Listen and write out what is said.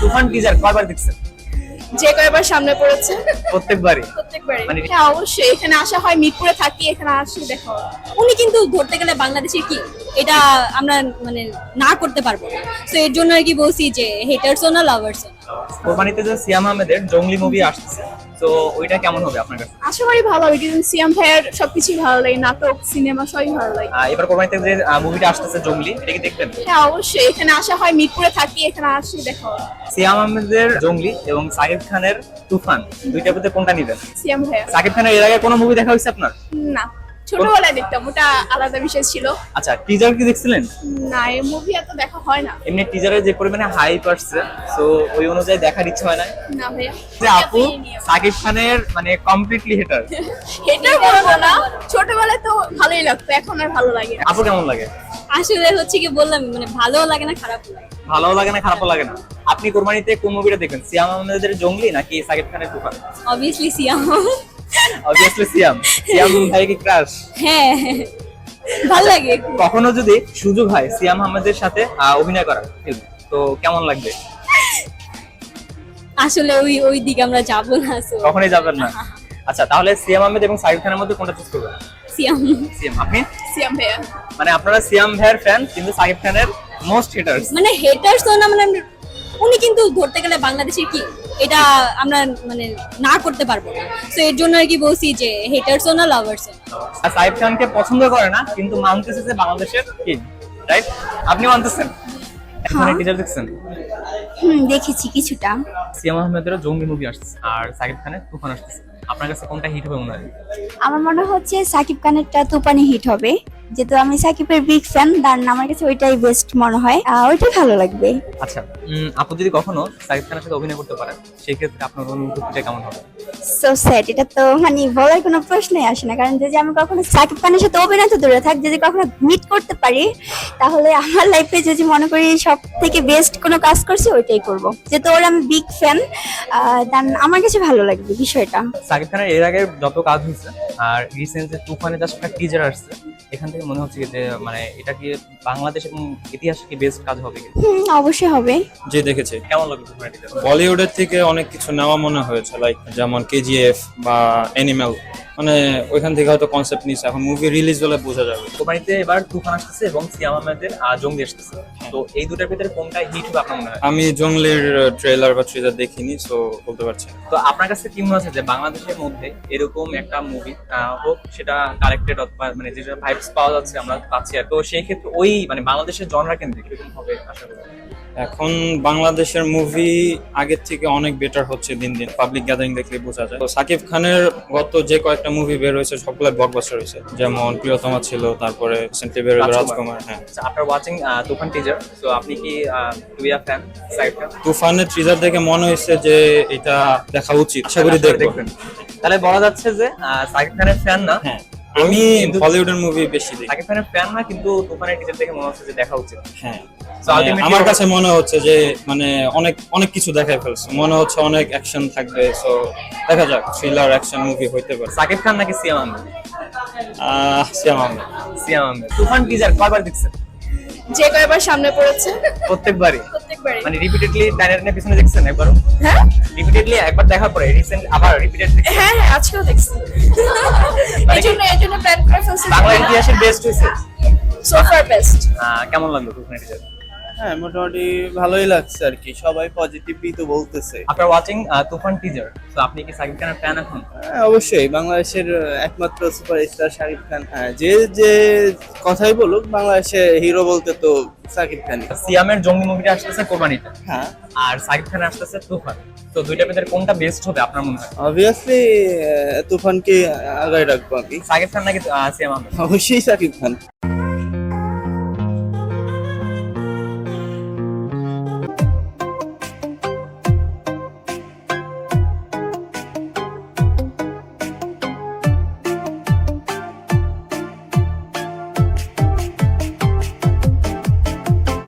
তুফান teaser কয়বার দেখছেন? যে কয়বার সামনে পড়েছে? প্রত্যেকবারই? প্রত্যেকবারই। মানে- হ্যাঁ অবশ্যই। এখানে আসা হয় মিরপুরে থাকি এখানে আসি দেখো উনি কিন্তু ধরতে গেলে বাংলাদেশের কি? এটা আমরা মানে না করতে পারব না। তো এর জন্য আর কি বলছি যে হেটার্সও না লাভার্স না। কোরবানিতে যে সিয়াম আহমেদের জঙ্গলি মুভি আসতেছে তো ওইটা কেমন হবে আপনার কাছে? আশা করি ভালো হবে কিন্তু সিয়াম ভাইয়ের সবকিছুই ভালো লাগে নাটক সিনেমা সবই ভালো লাগে। এবার কোরবানিতে যে মুভিটা আসতেছে জঙ্গলি এটা কি দেখবেন? হ্যাঁ অবশ্যই এখানে আসা হয় মিরপুরে থাকি এখানে আসলে দেখা সিয়াম আহমেদের জঙ্গলি এবং সাকিব খানের তুফান দুইটার মধ্যে কোনটা নিবেন? সিয়াম ভাইয়া। সাকিব খানের এর আগে কোনো মুভি দেখা হয়েছে আপনার? না। ছোটবেলায় দেখতাম ওটা আলাদা বিষয় ছিল। আচ্ছা টিজার কি দেখছিলেন? না এই মুভি এত দেখা হয় না। এমনি টিজারে যে পরিমাণে হাইপ আসছে তো ওই অনুযায়ী দেখার ইচ্ছা হয় না। না ভাইয়া। যে আপু সাকিব খানের মানে কমপ্লিটলি হেটার এটা বলব না ছোটবেলায় তো ভালোই লাগতো এখন আর ভালো লাগে আপু কেমন লাগে? আসলে হচ্ছে কি বললাম মানে ভালোও লাগে না খারাপও লাগে। ভালো লাগে না খারাপও লাগে না। আপনি কোরবানিতে কোন মুভিটা দেখবেন? সিয়াম আহমেদের জঙ্গলি নাকি সাকিব খানের তুফান? অবভিয়াসলি সিয়াম অবভিয়াসলি সিয়াম সিয়াম ভাই কি ক্রাশ হ্যাঁ। ভালো লাগে। কখনো যদি সুযোগ হয় সিয়াম আহমেদের সাথে অভিনয় করার film, তো কেমন লাগবে? আসলে ওই ওই দিকে আমরা যাব না কখনোই যাবেন না? আচ্ছা তাহলে সিয়াম আহমেদ এবং সাকিব খানের মধ্যে কোনটা চুজ করবেন? সিয়াম সিয়াম আপনি? সিয়াম ভাইয়া। মানে আপনারা সিয়াম ভাইয়ের ফ্যান কিন্তু সাকিব খানের মোস্ট হিটার্স মানে হেটার্সও না মানে উনি কিন্তু ধরতে গেলে বাংলাদেশের কি এটা আমরা মানে না করতে পারব না। তো এর জন্য আর কি বলছি যে হেটারসও না লাভার্সও না। সাইফ খানকে পছন্দ করে না কিন্তু মানতেছে যে বাংলাদেশের কিং রাইট আপনি মানতেছেন? এখন টিজার দেখছেন? হুম দেখেছি কিছুটা। সিয়াম আহমেদেরও জঙ্গি মুভি আসছে আর সাকিব খানের তুফান আসতেছে। আপনার কাছে কোনটা হিট হবে মনে হয়? আমার মনে হচ্ছে সাকিব খানেরটা তুপানি হিট হবে। যেহেতু আমি সাকিবের বিগ ফ্যান দান আমার কাছে ওইটাই বেস্ট মনে হয়। ওইটাই ভালো লাগবে। আচ্ছা আপু যদি কখনো সাকিব খানের সাথে অভিনয় করতে পারেন সেই ক্ষেত্রে আপনার অনুভূতিটা কেমন হবে? সো স্যাড এটা তো মানে বলার কোনো প্রশ্নই আসে না। কারণ যদি আমি কখনো সাকিব খানের সাথে অভিনয় তো দূরে থাক যদি কখনো মিট করতে পারি তাহলে আমার লাইফে যদি মনে করি সব থেকে বেস্ট কোনো কাজ করছি ওইটাই করব। যেহেতু ওর আমি বিগ ফ্যান দেন আমার কাছে ভালো লাগবে বিষয়টা। সাকিব খানের এর আগে যত কাজ হয়েছে আর রিসেন্ট যে তুফানে জাস্ট একটা টিজার আসছে এখান থেকে মনে হচ্ছে যে মানে এটা কি বাংলাদেশ এবং ইতিহাসে কি বেস্ট কাজ হবে কি? অবশ্যই হবে। যে দেখেছে। কেমন লাগল টিজার বলিউডের থেকে অনেক কিছু নেওয়া মনে হয়েছে লাইক যেমন কেজিএফ বা অ্যানিমেল মানে ওইখান থেকে হয়তো কনসেপ্ট নিচ্ছে এখন মুভি রিলিজ হলে বোঝা যাবে। কোম্পানিতে এবার তুফান আসতেছে এবং সিয়াম আহমেদের আহ, জঙ্গি আসতেছে। তো এই দুটার ভিতরে কোনটা হিট হবে আপনার মনে হয়? আমি জঙ্গলের ট্রেলার বা ট্রেলার দেখিনি সো বলতে পারছি তো আপনার কাছে কি মনে হচ্ছে যে বাংলাদেশের মধ্যে এরকম একটা মুভি হোক সেটা কালেক্টেড অথবা মানে যেটা ভাইবস পাওয়া যাচ্ছে আমরা পাচ্ছি আর তো সেই ক্ষেত্রে ওই মানে বাংলাদেশের জনরা কেন্দ্রিক এরকম হবে আশা করি। এখন বাংলাদেশের মুভি আগের থেকে অনেক বেটার হচ্ছে দিন দিন। পাবলিক গ্যাদারিং দেখলে বোঝা যায়। তো সাকিব খানের গত যে কয়েকটা মুভি বের হয়েছে সবগুলো ব্লকবাস্টার হয়েছে। যেমন প্রিয়তমা ছিল তারপরে রিসেন্টলি বের হয়েছে রাজকুমার। হ্যাঁ। আচ্ছা আফটার ওয়াচিং তুফান টিজার তো আপনি কি বি ফ্যান সাইড তুফানের টিজার দেখে মনে হয়েছে যে এটা দেখা উচিত। আশা করি দেখবেন। তাহলে বলা যাচ্ছে যে সাকিব খানের ফ্যান না। হ্যাঁ। আমি বলিউডের মুভি বেশি দেখি। সাকিব খানের ফ্যান না কিন্তু তুফানের টিজার দেখে মনে হচ্ছে যে দেখা উচিত। হ্যাঁ। মানে আমার কাছে মনে হচ্ছে যে মানে অনেক অনেক কিছু দেখাই ফেলছে। মনে হচ্ছে অনেক অ্যাকশন থাকবে সো দেখা যাক থ্রিলার অ্যাকশন মুভি হইতে পারে। সাকিব খান নাকি সিয়াম আহমেদ? আহ সিয়াম আহমেদ। সিয়াম আহমেদ। তুফান টিজার কয়বার দেখছেন? যে কয়বার সামনে পড়েছে। প্রত্যেকবারই? প্রত্যেকবারই। মানে রিপিটেডলি টাইনারের পিছনে দেখছেন একবারও? হ্যাঁ। রিপিটেডলি একবার দেখার পরে রিসেন্ট আবার রিপিটেড হ্যাঁ হ্যাঁ আজকেও দেখছি। প্ল্যান করে ফেলছি বাংলা ইতিহাসের বেস্ট হয়েছে। সোফার বেস্ট আহ, কেমন লাগল টিজার হ্যাঁ মোটামুটি ভালোই লাগছে আর কি। সবাই পজিটিভই তো বলতেছে। আফটার ওয়াচিং তুফান টিজার তো আপনি কি সাকিব খানের ফ্যান এখন? হ্যাঁ অবশ্যই। বাংলাদেশের একমাত্র সুপারস্টার শাকিব খান। হ্যাঁ যে যে কথাই বলুক বাংলাদেশে হিরো বলতে তো সাকিব খানই। সিয়ামের জঙ্গি মুভিটা আসতেছে কোরবানিতে। হ্যাঁ। আর সাকিব খান আসতেছে তুফান। তো দুইটার ভিতরে কোনটা বেস্ট হবে আপনার মনে হয়? অবভিয়াসলি তুফানকে আগায় রাখব আমি। সাকিব খান নাকি সিয়াম আহমেদ? অবশ্যই সাকিব খান।